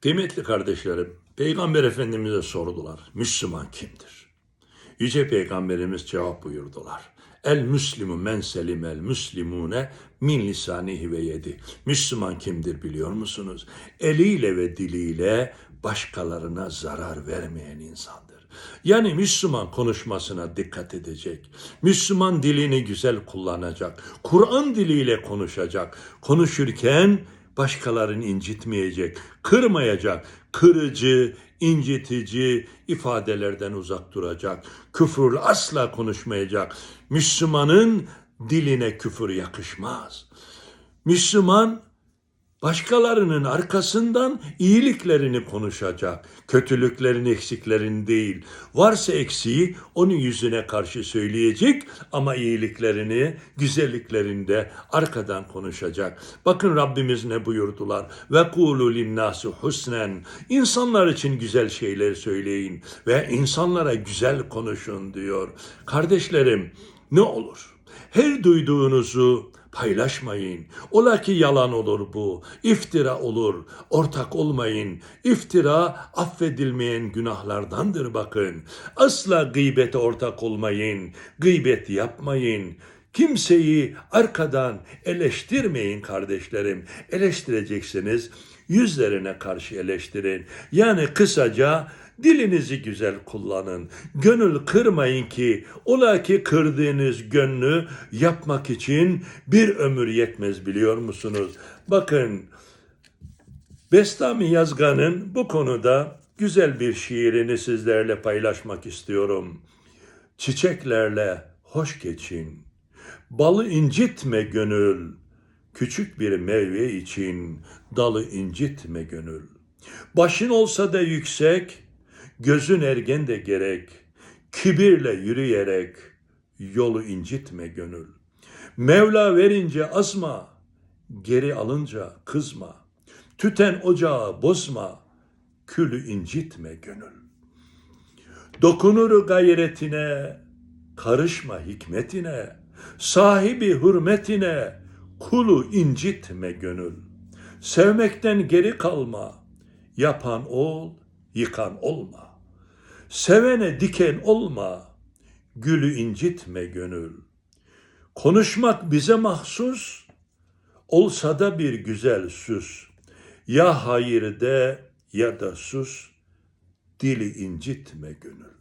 Kıymetli kardeşlerim, Peygamber Efendimiz'e sordular. Müslüman kimdir? Yüce Peygamberimiz cevap buyurdular. El müslimu men selimel müslimune min lisanihi ve yedi. Müslüman kimdir biliyor musunuz? Eliyle ve diliyle başkalarına zarar vermeyen insandır. Yani Müslüman konuşmasına dikkat edecek. Müslüman dilini güzel kullanacak. Kur'an diliyle konuşacak. Konuşurken başkalarını incitmeyecek, kırmayacak, kırıcı, incitici ifadelerden uzak duracak. Küfürle asla konuşmayacak. Müslümanın diline küfür yakışmaz. Müslüman başkalarının arkasından iyiliklerini konuşacak. Kötülüklerini, eksiklerini değil. Varsa eksiği onun yüzüne karşı söyleyecek ama iyiliklerini, güzelliklerini de arkadan konuşacak. Bakın Rabbimiz ne buyurdular? Ve kulu linnâsi husnen. İnsanlar için güzel şeyler söyleyin ve insanlara güzel konuşun diyor. Kardeşlerim ne olur? Her duyduğunuzu paylaşmayın. Ola ki yalan olur bu, iftira olur, ortak olmayın. İftira affedilmeyen günahlardandır bakın. Asla gıybete ortak olmayın, gıybet yapmayın. Kimseyi arkadan eleştirmeyin kardeşlerim. Eleştireceksiniz, yüzlerine karşı eleştirin. Yani kısaca Dilinizi güzel kullanın. Gönül kırmayın ki ola ki kırdığınız gönlü yapmak için bir ömür yetmez biliyor musunuz? Bakın Bestami Yazgan'ın bu konuda güzel bir şiirini sizlerle paylaşmak istiyorum. Çiçeklerle hoş geçin. Balı incitme gönül. Küçük bir meyve için dalı incitme gönül. Başın olsa da yüksek, Gözün ergen de gerek, kibirle yürüyerek yolu incitme gönül. Mevla verince asma, geri alınca kızma. Tüten ocağı bozma, külü incitme gönül. Dokunur gayretine, karışma hikmetine, sahibi hürmetine, kulu incitme gönül. Sevmekten geri kalma, yapan ol, yıkan olma. Sevene diken olma, gülü incitme gönül. Konuşmak bize mahsus, olsa da bir güzel süs. Ya hayır de ya da sus, dili incitme gönül.